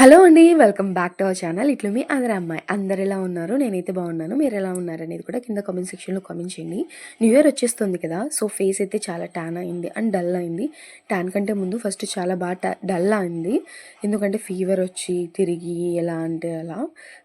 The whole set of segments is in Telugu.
హలో అండి welcome back to our channel. ఇట్లు మీ అందరి అమ్మాయి. అందరు ఎలా ఉన్నారు? నేనైతే బాగున్నాను. మీరు ఎలా ఉన్నారు అనేది కూడా కింద కామెంట్ సెక్షన్లో కామెంట్ చేయండి. న్యూ ఇయర్ వచ్చేస్తుంది కదా సో ఫేస్ అయితే చాలా ట్యాన్ అయింది అండ్ డల్ అయింది. ట్యాన్ కంటే ముందు ఫస్ట్ చాలా బాగా డల్ అయింది. ఎందుకంటే ఫీవర్ వచ్చి తిరిగి ఎలా అంటే అలా.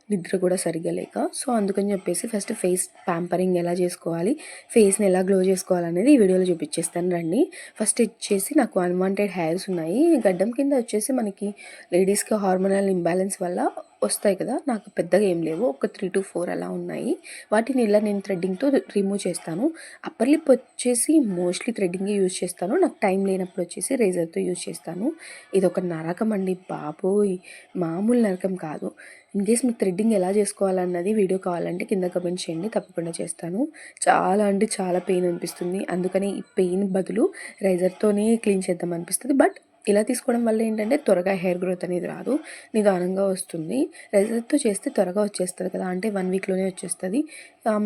నిద్ర కూడా సరిగ్గా లేక సో అందుకని చెప్పేసి ఫస్ట్ ఫేస్ ప్యాంపరింగ్ ఎలా చేసుకోవాలి ఫేస్ని ఎలా గ్లో చేసుకోవాలనేది ఈ వీడియోలో చూపించేస్తాను రండి. ఫస్ట్ వచ్చేసి నాకు అన్వాంటెడ్ హెయిర్స్ ఉన్నాయి. గడ్డం కింద వచ్చేసి మనకి లేడీస్కి హార్మోనల్ ఇంబ్యాలెన్స్ వల్ల వస్తాయి కదా నాకు పెద్దగా ఏం లేవు. ఒక త్రీ టు ఫోర్ అలా ఉన్నాయి. వాటిని ఇలా నేను థ్రెడ్డింగ్తో రిమూవ్ చేస్తాను. అప్పర్ లిప్ వచ్చేసి మోస్ట్లీ థ్రెడ్డింగే యూజ్ చేస్తాను. నాకు టైం లేనప్పుడు వచ్చేసి రేజర్తో యూజ్ చేస్తాను. ఇది ఒక నరకం అండి. బాబోయ్! మామూలు నరకం కాదు. ఇన్ కేస్ మీకు థ్రెడ్డింగ్ ఎలా చేసుకోవాలన్నది వీడియో కావాలంటే కింద కమెంట్ చేయండి. తప్పకుండా చేస్తాను. చాలా అంటే చాలా పెయిన్ అనిపిస్తుంది. అందుకని ఈ పెయిన్ బదులు రైజర్తోనే క్లీన్ చేద్దాం అనిపిస్తుంది. బట్ ఇలా తీసుకోవడం వల్ల ఏంటంటే త్వరగా హెయిర్ గ్రోత్ అనేది రాదు నిదానంగా వస్తుంది. రైజర్తో చేస్తే త్వరగా వచ్చేస్తుంది కదా అంటే వన్ వీక్లోనే వచ్చేస్తుంది.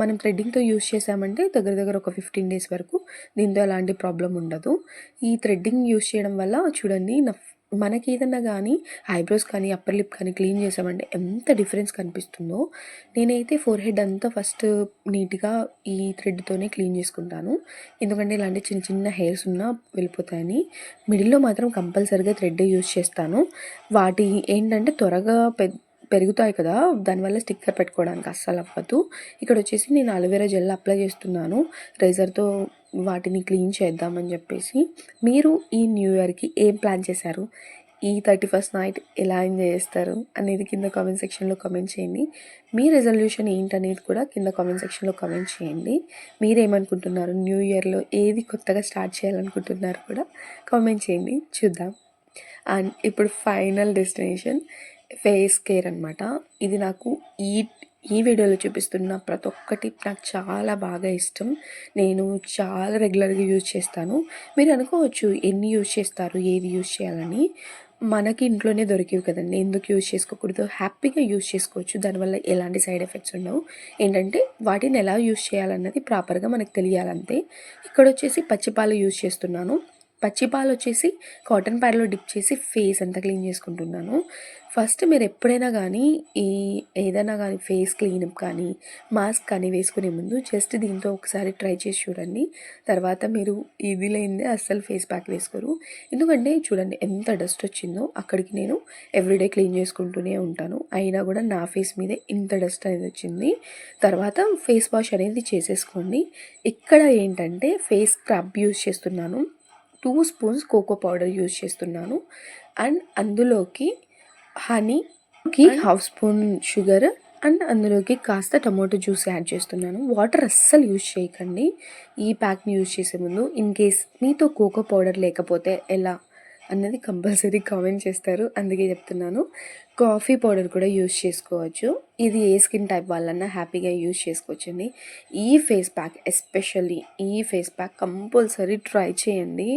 మనం థ్రెడ్డింగ్తో యూస్ చేసామంటే దగ్గర దగ్గర ఒక ఫిఫ్టీన్ డేస్ వరకు దీంతో ఎలాంటి ప్రాబ్లం ఉండదు. ఈ థ్రెడ్డింగ్ యూస్ చేయడం వల్ల చూడండి నా మనకి ఏదన్నా కానీ ఐబ్రోస్ కానీ అప్పర్ లిప్ కానీ క్లీన్ చేసామంటే ఎంత డిఫరెన్స్ కనిపిస్తుందో. నేనైతే ఫోర్ హెడ్ అంతా ఫస్ట్ నీట్గా ఈ థ్రెడ్తోనే క్లీన్ చేసుకుంటాను. ఎందుకంటే ఇలాంటి చిన్న చిన్న హెయిర్స్ ఉన్నా వెళ్ళిపోతాయని. మిడిల్లో మాత్రం కంపల్సరీగా థ్రెడ్ యూజ్ చేస్తాను. వాటి ఏంటంటే త్వరగా పె పెరుగుతాయి కదా దానివల్ల స్టిక్కర్ పెట్టుకోవడానికి అస్సలు అవ్వదు. ఇక్కడ వచ్చేసి నేను అలోవెరా జెల్ అప్లై చేస్తున్నాను. రేజర్తో వాటిని క్లీన్ చేద్దామని చెప్పేసి మీరు ఈ న్యూ ఇయర్కి ఏం ప్లాన్ చేశారు? ఈ థర్టీ ఫస్ట్ నైట్ ఎలా ఎంజాయ్ చేస్తారు? అనేది కింద కామెంట్ సెక్షన్లో కామెంట్ చేయండి. మీ రెజల్యూషన్ ఏంటనేది కూడా కింద కామెంట్ సెక్షన్లో కామెంట్ చేయండి. మీరేమనుకుంటున్నారు? న్యూ ఇయర్లో ఏది కొత్తగా స్టార్ట్ చేయాలనుకుంటున్నారు కూడా కామెంట్ చేయండి. చూద్దాం. అండ్ ఇప్పుడు ఫైనల్ డెస్టినేషన్ ఫేస్ కేర్ అనమాట ఇది నాకు ఈ ఈ వీడియోలో చూపిస్తున్న ప్రతి ఒక్కటి నాకు చాలా బాగా ఇష్టం. నేను చాలా రెగ్యులర్గా యూజ్ చేస్తాను. మీరు అనుకోవచ్చు ఎన్ని యూజ్ చేస్తారు ఏది యూజ్ చేయాలని. మనకి ఇంట్లోనే దొరికేవి కదండి. ఎందుకు యూజ్ చేసుకోకూడదు? హ్యాపీగా యూజ్ చేసుకోవచ్చు. దానివల్ల ఎలాంటి సైడ్ ఎఫెక్ట్స్ ఉండవు. ఏంటంటే వాటిని ఎలా యూజ్ చేయాలన్నది ప్రాపర్గా మనకు తెలియాలంతే. ఇక్కడ వచ్చేసి పచ్చిపాలు యూజ్ చేస్తున్నాను. పచ్చిపాలు వచ్చేసి కాటన్ ప్యాడ్లో డిప్ చేసి ఫేస్ అంతా క్లీన్ చేసుకుంటున్నాను. ఫస్ట్ మీరు ఎప్పుడైనా కానీ ఈ ఏదైనా కానీ ఫేస్ క్లీనప్ కానీ మాస్క్ కానీ వేసుకునే ముందు జస్ట్ దీంతో ఒకసారి ట్రై చేసి చూడండి. తర్వాత మీరు ఇది లేనిదే అస్సలు ఫేస్ ప్యాక్ వేసుకోరు. ఎందుకంటే చూడండి ఎంత డస్ట్ వచ్చిందో అక్కడికి నేను ఎవ్రీడే క్లీన్ చేసుకుంటూనే ఉంటాను. అయినా కూడా నా ఫేస్ మీదే ఇంత డస్ట్ అనేది వచ్చింది. తర్వాత ఫేస్ వాష్ అనేది చేసేసుకోండి. ఇక్కడ ఏంటంటే ఫేస్ స్క్రబ్ యూస్ చేస్తున్నాను. Two spoons cocoa powder use చేస్తున్నాను. అండ్ అందులోకి హనీకి హాఫ్ స్పూన్ షుగర్ అండ్ అందులోకి కాస్త టమాటో జ్యూస్ యాడ్ చేస్తున్నాను. వాటర్ అస్సలు యూజ్ చేయకండి. ఈ ప్యాక్ని యూజ్ చేసే ముందు ఇన్ కేస్ మీతో కోకో పౌడర్ లేకపోతే ఎలా? అన్నది కంపల్సరీ కామెంట్ చేస్తారు. అందుకే చెప్తున్నాను. కాఫీ పౌడర్ కూడా యూజ్ చేసుకోవచ్చు. ఇది ఏ స్కిన్ టైప్ వాళ్ళన్నా హ్యాపీగా యూజ్ చేసుకోవచ్చండి. ఈ ఫేస్ ప్యాక్ ఎస్పెషల్లీ ఈ ఫేస్ ప్యాక్ కంపల్సరీ ట్రై చేయండి.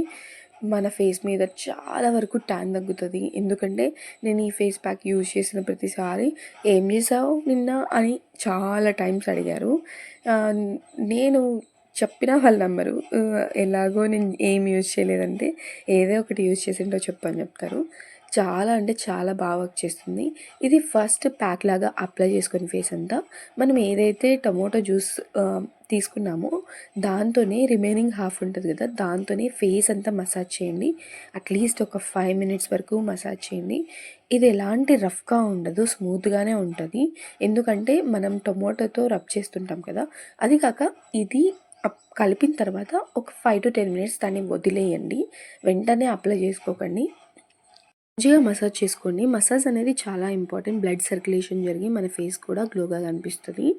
మన ఫేస్ మీద చాలా వరకు ట్యాన్ తగ్గుతుంది. ఎందుకంటే నేను ఈ ఫేస్ ప్యాక్ యూజ్ చేసిన ప్రతిసారి ఏం చేసావు నిన్న అని చాలా టైమ్స్ అడిగారు. నేను చెప్పిన వాళ్ళ నంబరు. ఎలాగో నేను ఏం యూజ్ చేయలేదంటే ఏదో ఒకటి యూజ్ చేసింటో చెప్పని చెప్తారు. చాలా అంటే చాలా బాగా వర్క్ చేస్తుంది. ఇది ఫస్ట్ ప్యాక్ లాగా అప్లై చేసుకుని ఫేస్ అంతా. మనం ఏదైతే టమోటో జ్యూస్ తీసుకున్నామో దాంతోనే రిమైనింగ్ హాఫ్ ఉంటుంది కదా దాంతోనే ఫేస్ అంతా మసాజ్ చేయండి. అట్లీస్ట్ ఒక ఫైవ్ మినిట్స్ వరకు మసాజ్ చేయండి. ఇది ఎలాంటి రఫ్గా ఉండదు స్మూత్గానే ఉంటుంది. ఎందుకంటే మనం టొమాటోతో రబ్ చేస్తుంటాం కదా అది కాక ఇది కలిపిన తర్వాత ఒక ఫైవ్ టు టెన్ మినిట్స్ దాన్ని వదిలేయండి. వెంటనే అప్లై చేసుకోకండి. మంచిగా మసాజ్ చేసుకోండి. మసాజ్ అనేది చాలా ఇంపార్టెంట్. బ్లడ్ సర్క్యులేషన్ జరిగి మన ఫేస్ కూడా గ్లోగా కనిపిస్తుంది.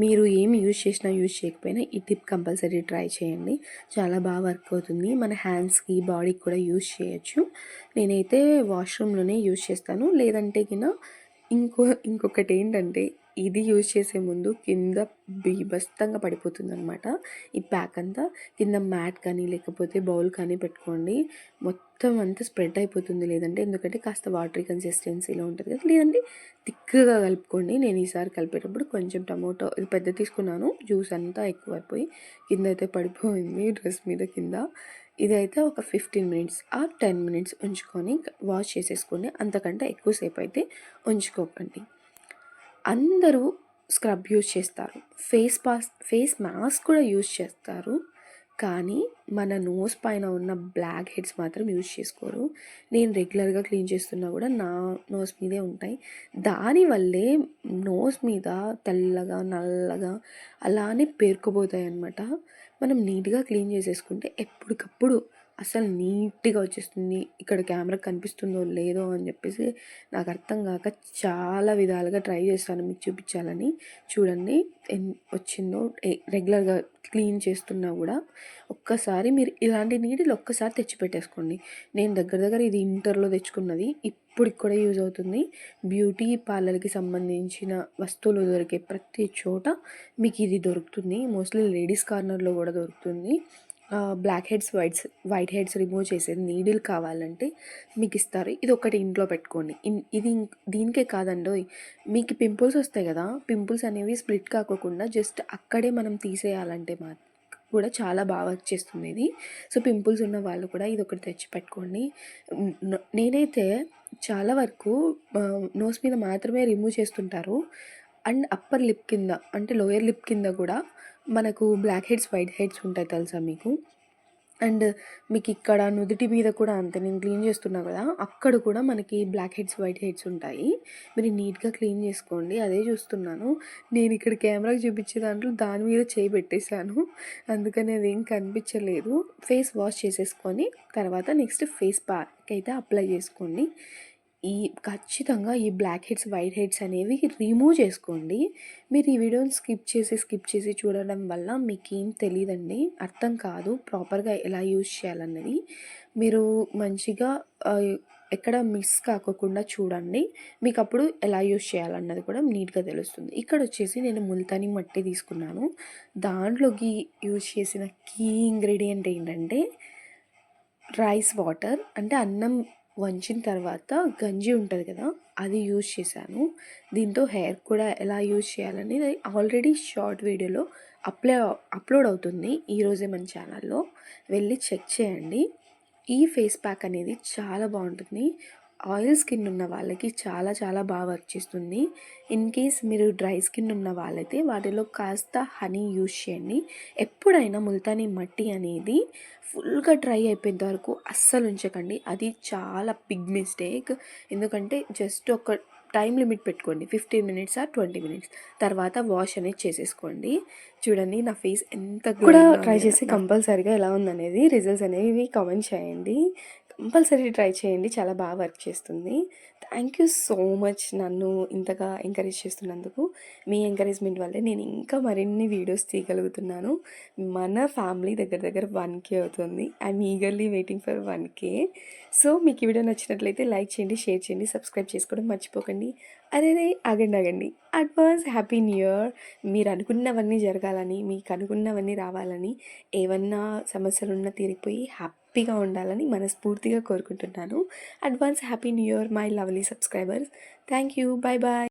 మీరు ఏమి యూజ్ చేసినా యూజ్ చేయకపోయినా ఈ టిప్ కంపల్సరీ ట్రై చేయండి. చాలా బాగా వర్క్ అవుతుంది. మన హ్యాండ్స్కి బాడీకి కూడా యూజ్ చేయొచ్చు. నేనైతే వాష్రూమ్లోనే యూజ్ చేస్తాను. లేదంటే కింద ఇంకో ఇంకొకటి ఏంటంటే ఇది యూజ్ చేసే ముందు కింద బీభస్తంగా పడిపోతుంది అనమాట ఈ ప్యాక్ అంతా కింద మ్యాట్ కానీ లేకపోతే బౌల్ కానీ పెట్టుకోండి. మొత్తం అంతా స్ప్రెడ్ అయిపోతుంది. లేదంటే ఎందుకంటే కాస్త వాటరీ కన్సిస్టెన్సీలో ఉంటుంది కదా. లేదంటే థిక్గా కలుపుకోండి. నేను ఈసారి కలిపేటప్పుడు కొంచెం టమోటో ఇది పెద్ద తీసుకున్నాను. జ్యూస్ అంతా ఎక్కువ అయిపోయి కింద అయితే పడిపోయింది డ్రెస్ మీద కింద. ఇదైతే ఒక fifteen minutes or ten minutes ఉంచుకొని వాష్ చేసేసుకోండి. అంతకంటే ఎక్కువసేపు అయితే ఉంచుకోకండి. అందరూ స్క్రబ్ యూజ్ చేస్తారు. ఫేస్ పాస్ ఫేస్ మాస్క్ కూడా యూజ్ చేస్తారు. కానీ మన నోస్ పైన ఉన్న బ్లాక్ హెడ్స్ మాత్రం యూజ్ చేసుకోరు. నేను రెగ్యులర్గా క్లీన్ చేస్తున్నా కూడా నా నోస్ మీదే ఉంటాయి. దానివల్లే నోస్ మీద తెల్లగా నల్లగా అలానే పేరుకుపోతాయి అన్నమాట మనం నీట్గా క్లీన్ చేసేసుకుంటే ఎప్పటికప్పుడు అసలు నీట్గా వచ్చేస్తుంది. ఇక్కడ కెమెరా కనిపిస్తుందో లేదో అని చెప్పేసి నాకు అర్థం కాక చాలా విధాలుగా ట్రై చేస్తాను మీకు చూపించాలని. చూడండి ఎన్ వచ్చిందో రెగ్యులర్గా క్లీన్ చేస్తున్నా కూడా ఒక్కసారి మీరు ఇలాంటి నీటిలో ఒక్కసారి తెచ్చిపెట్టేసుకోండి. నేను దగ్గర దగ్గర ఇది ఇంటర్లో తెచ్చుకున్నది ఇప్పటికి కూడా యూజ్ అవుతుంది. బ్యూటీ పార్లర్కి సంబంధించిన వస్తువులు దొరికే ప్రతి చోట మీకు ఇది దొరుకుతుంది. మోస్ట్లీ లేడీస్ కార్నర్లో కూడా దొరుకుతుంది. Black heads whites white heads remove చేసేది నీడిల్ కావాలంటే మీకు ఇస్తారు. ఇది ఒకటి ఇంట్లో పెట్టుకోండి. ఇన్ ఇది దీనికే కాదండి మీకు పింపుల్స్ వస్తాయి కదా పింపుల్స్ అనేవి స్ప్లిట్ కాకోకుండా జస్ట్ అక్కడే మనం తీసేయాలంటే మా కూడా చాలా బాగా వచ్చేస్తుంది ఇది. సో పింపుల్స్ ఉన్న వాళ్ళు కూడా ఇది ఒకటి తెచ్చి పెట్టుకోండి. నేనైతే చాలా వరకు నోస్ మీద మాత్రమే రిమూవ్ చేస్తుంటారు. అండ్ అప్పర్ లిప్ కింద అంటే లోయర్ లిప్ కింద కూడా మనకు బ్లాక్ హెడ్స్ వైట్ హెడ్స్ ఉంటాయి తెలుసా మీకు? అండ్ మీకు ఇక్కడ నుదుటి మీద కూడా అంతే నేను క్లీన్ చేస్తున్నా కదా అక్కడ కూడా మనకి బ్లాక్ హెడ్స్ వైట్ హెడ్స్ ఉంటాయి. మీరు నీట్గా క్లీన్ చేసుకోండి అదే చూస్తున్నాను. నేను ఇక్కడ కెమెరాకి చూపించే దాంట్లో దాని మీద చేయి పెట్టేశాను. అందుకని అది ఏం కనిపించలేదు. ఫేస్ వాష్ చేసేసుకొని తర్వాత నెక్స్ట్ ఫేస్ ప్యాక్ అయితే అప్లై చేసుకోండి. ఈ ఖచ్చితంగా ఈ బ్లాక్ హెడ్స్ వైట్ హెడ్స్ అనేవి రిమూవ్ చేసుకోండి. మీరు ఈ వీడియోని స్కిప్ చేసి స్కిప్ చేసి చూడడం వల్ల మీకు ఏం తెలియదండి అర్థం కాదు ప్రాపర్గా ఎలా యూజ్ చేయాలన్నది. మీరు మంచిగా ఎక్కడ మిస్ కాకోకుండా చూడండి. మీకు అప్పుడు ఎలా యూజ్ చేయాలన్నది కూడా నీట్గా తెలుస్తుంది. ఇక్కడ వచ్చేసి నేను ముల్తాని మట్టి తీసుకున్నాను. దాంట్లోకి యూజ్ చేసిన కీ ఇంగ్రీడియంట్ ఏంటంటే రైస్ వాటర్ అంటే అన్నం వంచిన తర్వాత గంజి ఉంటుంది కదా అది యూజ్ చేశాను. దీంతో హెయిర్ కూడా ఎలా యూజ్ చేయాలని ఆల్రెడీ షార్ట్ వీడియోలో అప్లై అప్లోడ్ అవుతుంది ఈరోజే మన ఛానల్లో. వెళ్ళి చెక్ చేయండి. ఈ ఫేస్ ప్యాక్ అనేది చాలా బాగుంటుంది. ఆయిల్ స్కిన్ ఉన్న వాళ్ళకి చాలా చాలా బాగా వర్క్ చేస్తుంది. ఇన్ కేస్ మీరు డ్రై స్కిన్ ఉన్న వాళ్ళైతే వాటిలో కాస్త హనీ యూజ్ చేయండి. ఎప్పుడైనా ముల్తానీ మట్టి అనేది ఫుల్గా డ్రై అయిపోయేంత వరకు అస్సలు ఉంచకండి. అది చాలా బిగ్ మిస్టేక్ ఎందుకంటే జస్ట్ ఒక టైం లిమిట్ పెట్టుకోండి. Fifteen minutes or twenty minutes తర్వాత వాష్ అనేది చేసేసుకోండి. చూడండి నా ఫేస్ ఎంత కూడా ట్రై చేసి కంపల్సరీగా ఎలా ఉందనేది రిజల్ట్స్ అనేవి కామెంట్ చేయండి. కంపల్సరీ ట్రై చేయండి. చాలా బాగా వర్క్ చేస్తుంది. థ్యాంక్ యూ సో మచ్ నన్ను ఇంతగా ఎంకరేజ్ చేస్తున్నందుకు. మీ ఎంకరేజ్మెంట్ వల్లే నేను ఇంకా మరిన్ని వీడియోస్ తీయగలుగుతున్నాను. మన ఫ్యామిలీ దగ్గర దగ్గర వన్ కే అవుతుంది. I'm eagerly waiting for one K so మీకు ఈ వీడియో నచ్చినట్లయితే లైక్ చేయండి షేర్ చేయండి సబ్స్క్రైబ్ చేసుకోవడం మర్చిపోకండి. అరే ఆగండి ఆగండి. అడ్వాన్స్ హ్యాపీ న్యూ ఇయర్ మీరు అనుకున్నవన్నీ జరగాలని మీకు అనుకున్నవన్నీ రావాలని ఏమన్నా సమస్యలున్నా తీరిపోయి హ్యాపీ హ్యాపీగా ఉండాలని మనస్ఫూర్తిగా కోరుకుంటున్నాను. Advance happy new year my lovely subscribers. Thank you. Bye bye